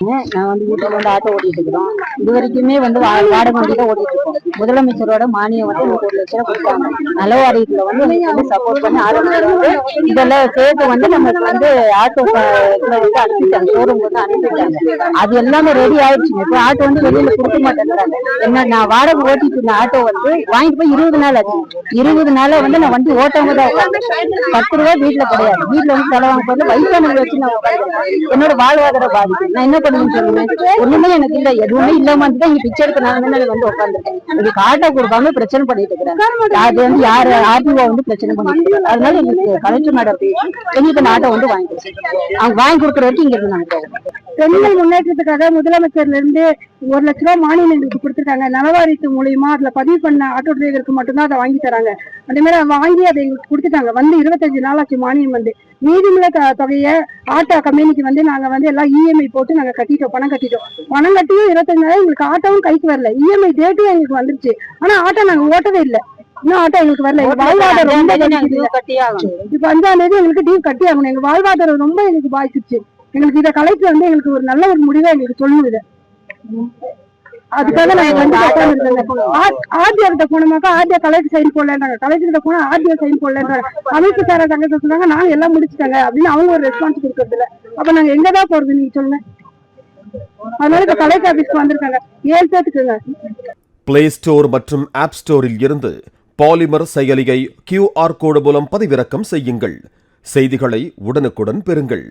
நான் வந்து வீட்டில் வந்து ஆட்டோ ஓட்டிட்டு இருக்கிறோம். இது வரைக்குமே வந்து வா- வாடகை வண்டி தான் ஓட்டிட்டு இருக்கோம். முதலமைச்சரோட மானியம் வந்து எனக்கு ஒரு லட்சம் ரூபாய் கொடுத்தாங்க. நல்ல வாரியத்துல வந்து எனக்கு வந்து சப்போர்ட் பண்ணி ஆரம்பிச்சு இதெல்லாம் சேர்த்து வந்து நம்மளுக்கு வந்து ஆட்டோ இதுல வந்து அனுப்பிட்டாங்க. ஷோரூம் வந்து அனுப்பிட்டாங்க. அது எல்லாமே ரெடி ஆயிடுச்சுங்க. இப்போ ஆட்டோ வந்து வெளியில கொடுக்க மாட்டேங்கிறாங்க. என்ன நான் வாடகை ஓட்டிட்டு இருந்த ஆட்டோ வந்து வாங்கிட்டு போய் இருபது நாள் ஆச்சு. இருபது நாளா வந்து நான் வண்டி ஓட்டாம தான் உட்கார்ந்தேன். பத்து ரூபா வீட்டுல கிடையாது. வீட்டுல வந்து செலவாங்க போது வயசானவங்க வச்சு நான் உட்காந்துருக்கேன் என்னோட வாழ்வாதார பாதிப்பு. நான் என்ன பண்ணுவேன்னு சொல்லுவேன் ஒண்ணுமே எனக்கு இல்ல. எதுவுமே இல்லாம வந்து தான் இங்க பிச்சை எடுக்க வந்து வந்து உட்காந்துருக்கேன் இதுக்கு ஆட்டோ கொடுக்காம பிரச்சனை பண்ணிட்டு இருக்கிறேன். அது வந்து யாரு ஆர்டிஓ வந்து பிரச்சனை பண்ணிட்டு இருக்காங்க? அதனால எங்களுக்கு கலெக்டர் மேடம் பேசி எங்களுக்கு அந்த வந்து வாங்கி கொடுத்தாங்க. அவங்க வாங்கி கொடுக்குற வரைக்கும் இங்க இருந்து நாங்க போவோம் பெண்கள் முன்னேற்றத்துக்காக முதலமைச்சர்ல இருந்து ஒரு லட்ச ரூபாய் மானியம் எங்களுக்கு கொடுத்துருக்காங்க. நலவாரியத்து மூலியமா அதுல பதிவு பண்ண ஆட்டோ டிரைவருக்கு மட்டும்தான் அதை வாங்கி தராங்க. அதே மாதிரி வாங்கி அதை எங்களுக்கு கொடுத்துட்டாங்க. வந்து இருபத்தஞ்சு நாள் ஆச்சு மானியம் வந்து. மீதியுள்ள த- தொகையை ஆட்டோ கம்பெனிக்கு வந்து நாங்க வந்து எல்லாம் இஎம்ஐ போட்டு நாங்க கட்டிட்டோம் பணம் கட்டிட்டோம். பணம் கட்டியும் இருபத்தஞ்சு நாள் எங்களுக்கு ஆட்டோவும் கைக்கு வரல. இஎம்ஐ டேட்டும் எங்களுக்கு வந்துருச்சு. ஆனா ஆட்டோ நாங்க ஓட்டவே இல்லை. இன்னும் ஆட்டோ எங்களுக்கு வரல. எங்க வாழ்வாதாரம் ரொம்ப இப்ப அஞ்சாம் தேதி எங்களுக்கு டியூ கட்டி ஆகணும் எங்க வாழ்வாதாரம் ரொம்ப எங்களுக்கு பாதிச்சிருச்சு. எங்களுக்கு இதை கலெக்டர் வந்து எங்களுக்கு ஒரு நல்ல ஒரு முடிவை எங்களுக்கு சொல்லணும் இதை. அதுக்காக நாங்க வந்து உட்காந்துருக்கோம் ஆர்டிஆர் கிட்ட போனோமாக்கா ஆர்டிஆர் கலெக்டர் சைன் போடலன்றாங்க. கலெக்டர் கிட்ட போனா ஆர்டிஆர் சைன் போடலன்றாங்க. அமைப்பு சார தங்கத்தை சொன்னாங்க நாங்க எல்லாம் முடிச்சிட்டாங்க அப்படின்னு அவங்க ஒரு ரெஸ்பான்ஸ் கொடுக்கறது இல்ல அப்ப நாங்க எங்கதான் போறது நீங்க சொல்லுங்க. அதனால இப்ப கலெக்டர் ஆபீஸ்க்கு வந்திருக்காங்க. ஏழு பேத்துக்குங்க. பிளே ஸ்டோர் மற்றும் ஆப் ஸ்டோரில் இருந்து பாலிமர் செயலியை கியூஆர் கோடு மூலம் பதிவிறக்கம் செய்யுங்கள். செய்திகளை உடனுக்குடன் பெறுங்கள்.